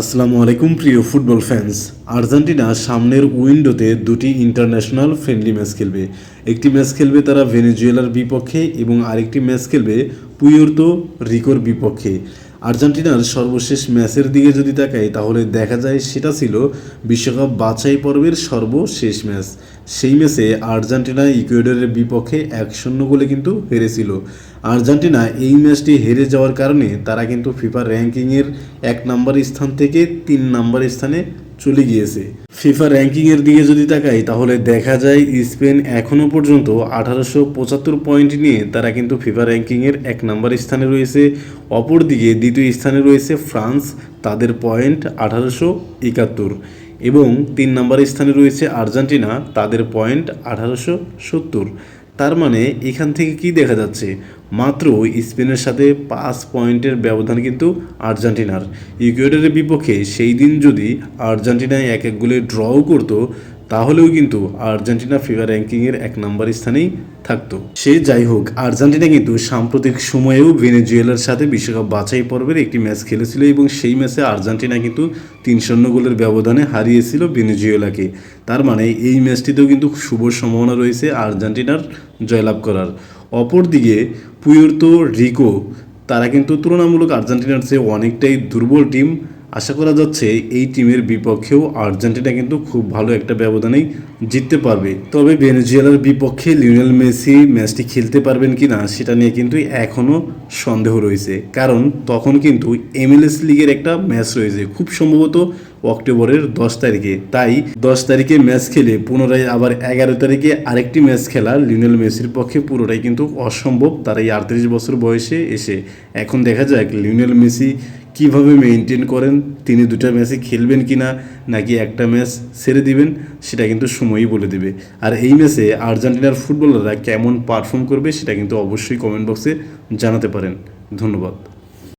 আসসালামু আলাইকুম, প্রিয় ফুটবল ফ্যান্স আর্জেন্টিনা সামনের উইন্ডোতে দুটি ইন্টারন্যাশনাল ফ্রেন্ডলি ম্যাচ খেলবে। একটি ম্যাচ খেলবে তারা ভেনেজুয়েলার বিপক্ষে এবং আরেকটি ম্যাচ খেলবে পুয়োর্তো রিকোর বিপক্ষে। আর্জেন্টিনার সর্বশেষ ম্যাচের দিকে যদি তাকাই, তাহলে দেখা যায় সেটা ছিল বিশ্বকাপ বাছাই পর্বের সর্বশেষ ম্যাচ। সেই ম্যাচে আর্জেন্টিনা ইকুয়েডরের বিপক্ষে এক শূন্য গোলে কিন্তু হেরেছিল। আর্জেন্টিনা এই ম্যাচটি হেরে যাওয়ার কারণে তারা কিন্তু ফিফা র্যাঙ্কিংয়ের এক নম্বর স্থান থেকে তিন নম্বর স্থানে চলে গিয়েছে। ফিফা র্যাঙ্কিংয়ের দিকে যদি তাকাই, তাহলে দেখা যায় স্পেন এখনও পর্যন্ত আঠারোশো পঁচাত্তর পয়েন্ট নিয়ে তারা কিন্তু ফিফা র্যাঙ্কিংয়ের এক নম্বর স্থানে রয়েছে। অপরদিকে দ্বিতীয় স্থানে রয়েছে ফ্রান্স, তাদের পয়েন্ট আঠারোশো একাত্তর। এবং তিন নম্বর স্থানে রয়েছে আর্জেন্টিনা, তাদের পয়েন্ট আঠারোশো সত্তর। তার মানে এখান থেকে কি দেখা যাচ্ছে? মাত্র স্পেনের সাথে পাঁচ পয়েন্টের ব্যবধান কিন্তু আর্জেন্টিনার। ইকুয়েডরের বিপক্ষে সেই দিন যদি আর্জেন্টিনায় এক এক গোলে ড্রও করতো তাহলেও কিন্তু আর্জেন্টিনা ফিফা র্যাঙ্কিংয়ের এক নম্বর স্থানেই থাকতো। সে যাই হোক, আর্জেন্টিনা কিন্তু সাম্প্রতিক সময়েও ভেনেজুয়েলার সাথে বিশ্বকাপ বাছাই পর্বের একটি ম্যাচ খেলেছিল এবং সেই ম্যাচে আর্জেন্টিনা কিন্তু তিন শূন্য গোলের ব্যবধানে হারিয়েছিল ভেনেজুয়েলাকে। তার মানে এই ম্যাচটিতেও কিন্তু শুভ সম্ভাবনা রয়েছে আর্জেন্টিনার জয়লাভ করার। অপরদিকে, পুয়ের্তো রিকো, তারা কিন্তু তুলনামূলক আর্জেন্টিনার চেয়ে অনেকটাই দুর্বল টিম আশা করা যাচ্ছে এই টিমের বিপক্ষেও আর্জেন্টিনা কিন্তু খুব ভালো একটা ব্যবধানেই জিততে পারবে। তবে ভেনেজুয়েলার বিপক্ষে লিওনেল মেসি ম্যাচটি খেলতে পারবেন কি না সেটা নিয়ে কিন্তু এখনও সন্দেহ রয়েছে। কারণ তখন কিন্তু এমএলএস লিগের একটা ম্যাচ রয়েছে খুব সম্ভবত অক্টোবরের দশ তারিখে। তাই দশ তারিখে ম্যাচ খেলে পুনরায় আবার এগারো তারিখে আরেকটি ম্যাচ খেলা লিওনেল মেসির পক্ষে পুরোটাই কিন্তু অসম্ভব। তার এই আটত্রিশ বছর বয়সে এসে এখন দেখা যাক লিওনেল মেসি কীভাবে মেনটেন করেন, তিনি দুটা ম্যাচে খেলবেন কি না নাকি একটা ম্যাচ ছেড়ে দিবেন, সেটা কিন্তু সময়ই বলে দেবে। আর এই ম্যাচে আর্জেন্টিনার ফুটবলাররা কেমন পারফর্ম করবে, সেটা কিন্তু অবশ্যই কমেন্ট বক্সে জানাতে পারেন। ধন্যবাদ।